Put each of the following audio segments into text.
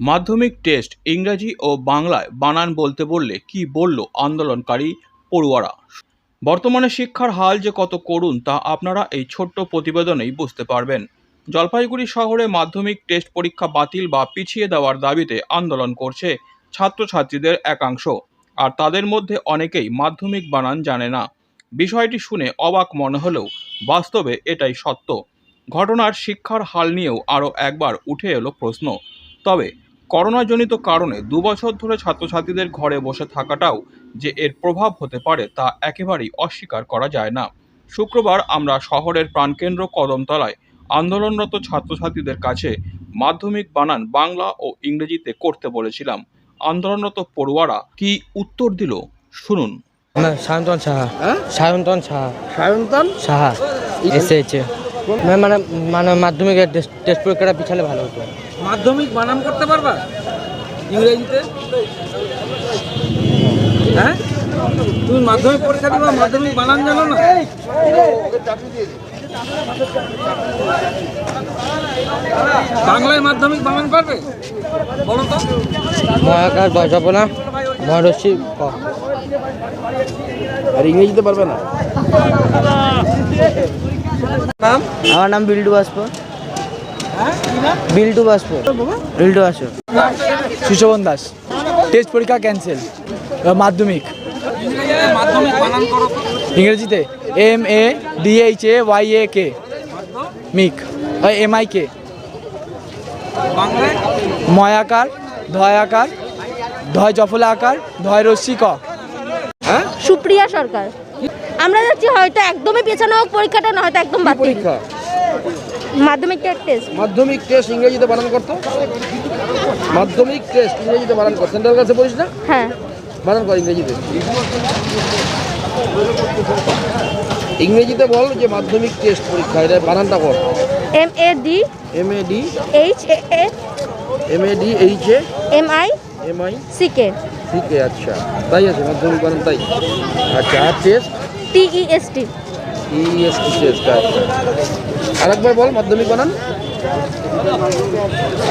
মাধ্যমিক টেস্ট ইংরাজি ও বাংলায় বানান বলতে বললে কি বলল আন্দোলনকারী পড়ুয়ারা? বর্তমানে শিক্ষার হাল যে কত করুণ তা আপনারা এই ছোট্ট প্রতিবেদনেই বুঝতে পারবেন। জলপাইগুড়ি শহরে মাধ্যমিক টেস্ট পরীক্ষা বাতিল বা পিছিয়ে দেওয়ার দাবিতে আন্দোলন করছে ছাত্রছাত্রীদের একাংশ। আর তাদের মধ্যে অনেকেই মাধ্যমিক বানান জানে না। বিষয়টি শুনে অবাক মনে হলেও বাস্তবে এটাই সত্য। ঘটনার শিক্ষার হাল নিয়েও আরও একবার উঠে এলো প্রশ্ন। তবে করোনাজনিত কারণে দুবছর ধরে ছাত্রছাত্রীদের ঘরে বসে থাকাটাও যে এর প্রভাব হতে পারে তা একেবারেই অস্বীকার করা যায় না। শুক্রবার আমরা শহরের প্রাণকেন্দ্র কদমতলায় আন্দোলনরত ছাত্রছাত্রীদের কাছে মাধ্যমিক বানান বাংলা ও ইংরেজিতে করতে বলেছিলাম। আন্দোলনরত পড়ুয়ারা কি উত্তর দিল? শুনুন। না সায়ন্তন সাহা। হ্যাঁ? সায়ন্তন সাহা। সায়ন্তন? সাহা এসে এসে মানে মানে মাধ্যমিকের টেস্ট পরীক্ষাটা পিছালে ভালো হতো। মাধ্যমিক বানান করতে পারবা? ইংরেজিতে? হ্যাঁ? তুমি মাধ্যমিক পরীক্ষা দিবা মাধ্যমিক বানান জানো না? বাংলায় মাধ্যমিক বানান পারবে? বলো তো। মহাকাশ মহারশ্মি ক। আর ইংরেজিতে পারবে না? নাম? আমার নাম বিল্টু বাসপো। হ্যাঁ বিল্টু বাসপো। বিল্টু বাসপো। সুশোভন দাস। টেস্ট পরীক্ষা ক্যান্সেল। মাধ্যমিক ইংরেজিতে মাধ্যমিক। বানান করো তো ইংরেজিতে M A D H Y A M A. K. M I K. ময়াকার ধয়াকার ধয় জফলা আকার ধয় রশ্মি ক। হ্যাঁ সুপ্রিয়া সরকার। আমরা যাচ্ছি হয়তো একদমই পেছানো হোক পরীক্ষাটা না হয়তো একদম বাতিল। পরীক্ষা? মাধ্যমিক টেস্ট। মাধ্যমিক টেস্ট ইংরেজিতে বানান করতো? মাধ্যমিক টেস্ট ইংরেজিতে বানান কর। সেন্ট্রাল কাছে পড়িস না? হ্যাঁ। বানান কর ইংরেজিতে। ইংরেজিতে বল যে মাধ্যমিক টেস্ট পরীক্ষা এটা বানানটা কর। M A D M A D H A A M A D H A M I M I C K ঠিক আচ্ছা। তাই আছে মাধ্যমিক বানান তাই। আচ্ছা আর test T E S T E S T test আচ্ছা আরেকবার বল। মাধ্যমিক বানান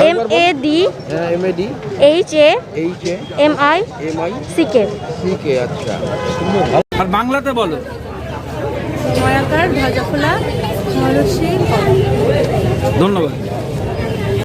এম এ ডি হ্যাঁ M A D H A H A M I M I C K ঠিক আচ্ছা। আর বাংলাতে বলো। ময়াকার ভাজাফুলা মহর্ষি ধন্যবাদ।